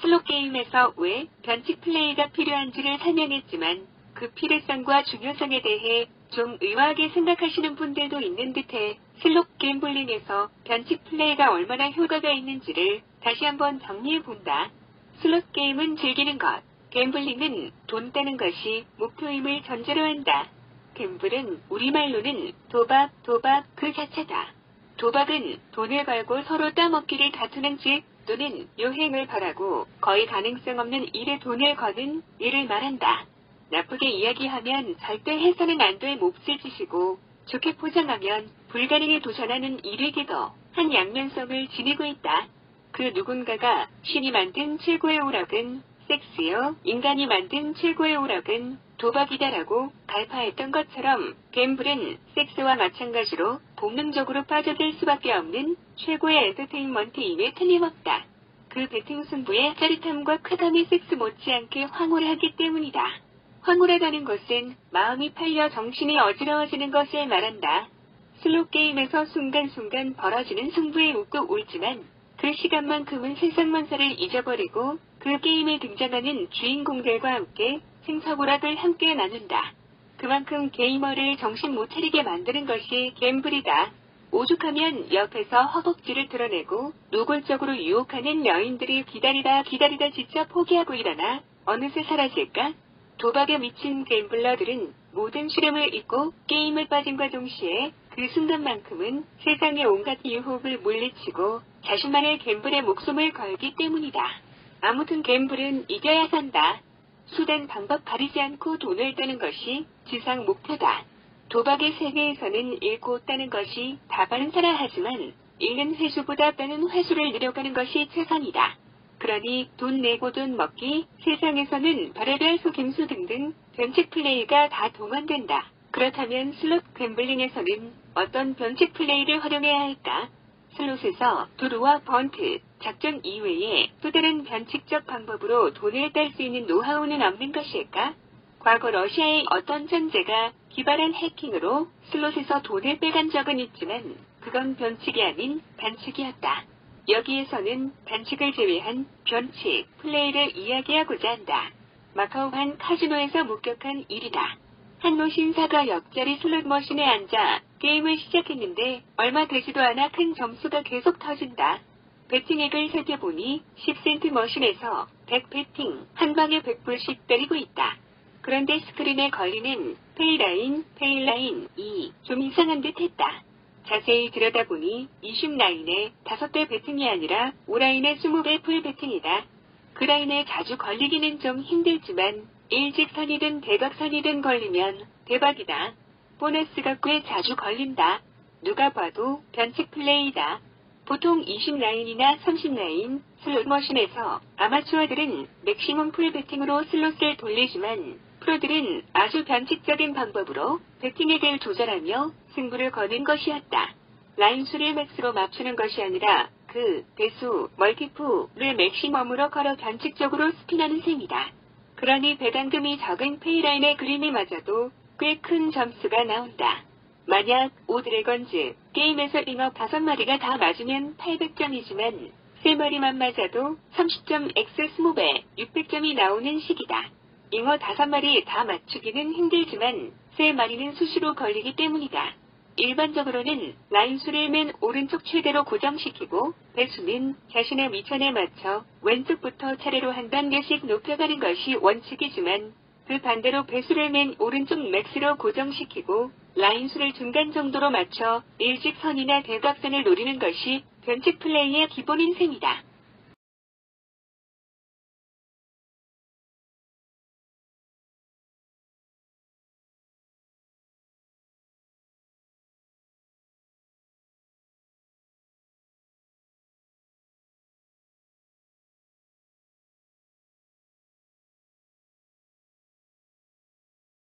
슬롯 게임에서 왜 변칙 플레이가 필요한지를 설명했지만 그 필요성과 중요성에 대해 좀 의아하게 생각하시는 분들도 있는 듯해 슬롯 갬블링에서 변칙 플레이가 얼마나 효과가 있는지를 다시 한번 정리해 본다. 슬롯 게임은 즐기는 것, 갬블링은 돈 따는 것이 목표임을 전제로 한다. 갬블은 우리말로는 도박, 도박 그 자체다. 도박은 돈을 걸고 서로 따먹기를 다투는 짓 또는 요행을 바라고 거의 가능성 없는 일에 돈을 거는 일을 말한다. 나쁘게 이야기하면 절대 해서는 안 될 몹쓸 짓이고 좋게 포장하면 불가능에 도전하는 일이기도 한 양면성을 지니고 있다. 그 누군가가 신이 만든 최고의 오락은 섹스요, 인간이 만든 최고의 오락은 도박이다라고 갈파했던 것처럼 갬블은 섹스와 마찬가지로 본능적으로 빠져들 수밖에 없는 최고의 엔터테인먼트임에 틀림없다. 그 배팅 승부의 짜릿함과 쾌감이 섹스 못지않게 황홀하기 때문이다. 황홀하다는 것은 마음이 팔려 정신이 어지러워지는 것을 말한다. 슬롯 게임에서 순간순간 벌어지는 승부에 웃고 울지만 그 시간만큼은 세상 만사를 잊어버리고 그 게임에 등장하는 주인공들과 함께 생사고락을 함께 나눈다. 그만큼 게이머를 정신 못 차리게 만드는 것이 갬블이다. 오죽하면 옆에서 허벅지를 드러내고 노골적으로 유혹하는 여인들이 기다리다 기다리다 진짜 포기하고 일어나 어느새 사라질까? 도박에 미친 갬블러들은 모든 시름을 잊고 게임을 빠짐과 동시에 그 순간만큼은 세상의 온갖 유혹을 물리치고 자신만의 갬블에 목숨을 걸기 때문이다. 아무튼 갬블은 이겨야 산다. 수단 방법 가리지 않고 돈을 따는 것이 지상 목표다. 도박의 세계에서는 잃고 따는 것이 다바른 사라 하지만 잃는 회수보다 따는 회수를 늘려가는 것이 최선이다. 그러니 돈 내고 돈 먹기, 세상에서는 별의별 속임수 등등 변칙 플레이가 다 동원된다. 그렇다면 슬롯 갬블링에서는 어떤 변칙 플레이를 활용해야 할까? 슬롯에서 도루와 번트, 작전 이외에 또 다른 변칙적 방법으로 돈을 딸 수 있는 노하우는 없는 것일까? 과거 러시아의 어떤 천재가 기발한 해킹으로 슬롯에서 돈을 빼간 적은 있지만 그건 변칙이 아닌 반칙이었다. 여기에서는 반칙을 제외한 변칙, 플레이를 이야기하고자 한다. 마카오 한 카지노에서 목격한 일이다. 한 노신사가 옆자리 슬롯 머신에 앉아 게임을 시작했는데 얼마 되지도 않아 큰 점수가 계속 터진다. 배팅액을 살펴보니 10센트 머신에서 100 배팅, 한 방에 100불씩 때리고 있다. 그런데 스크린에 걸리는 페이라인, 페이라인 2, 좀 이상한 듯 했다. 자세히 들여다보니 20라인에 5배 배팅이 아니라 5라인에 20배 풀 배팅이다. 그 라인에 자주 걸리기는 좀 힘들지만 일직선이든 대각선이든 걸리면 대박이다. 보너스가 꽤 자주 걸린다. 누가 봐도 변칙 플레이다. 보통 20라인이나 30라인 슬롯 머신에서 아마추어들은 맥시멈 풀 배팅으로 슬롯을 돌리지만 프로들은 아주 변칙적인 방법으로 배팅액을 조절하며 승부를 거는 것이었다. 라인 수를 맥스로 맞추는 것이 아니라 그 배수, 멀티푸를 맥시멈으로 걸어 변칙적으로 스핀하는 셈이다. 그러니 배당금이 적은 페이라인의 그림이 맞아도 꽤 큰 점수가 나온다. 만약 오드래건즈 게임에서 잉어 5마리가 다 맞으면 800점이지만 3마리만 맞아도 30점 X 20배 600점이 나오는 식이다. 잉어 5마리 다 맞추기는 힘들지만 3마리는 수시로 걸리기 때문이다. 일반적으로는 라인 수를 맨 오른쪽 최대로 고정시키고 배수는 자신의 미천에 맞춰 왼쪽부터 차례로 한 단계씩 높여가는 것이 원칙이지만 그 반대로 배수를 맨 오른쪽 맥스로 고정시키고 라인 수를 중간 정도로 맞춰 일직선이나 대각선을 노리는 것이 변칙 플레이의 기본인 셈이다.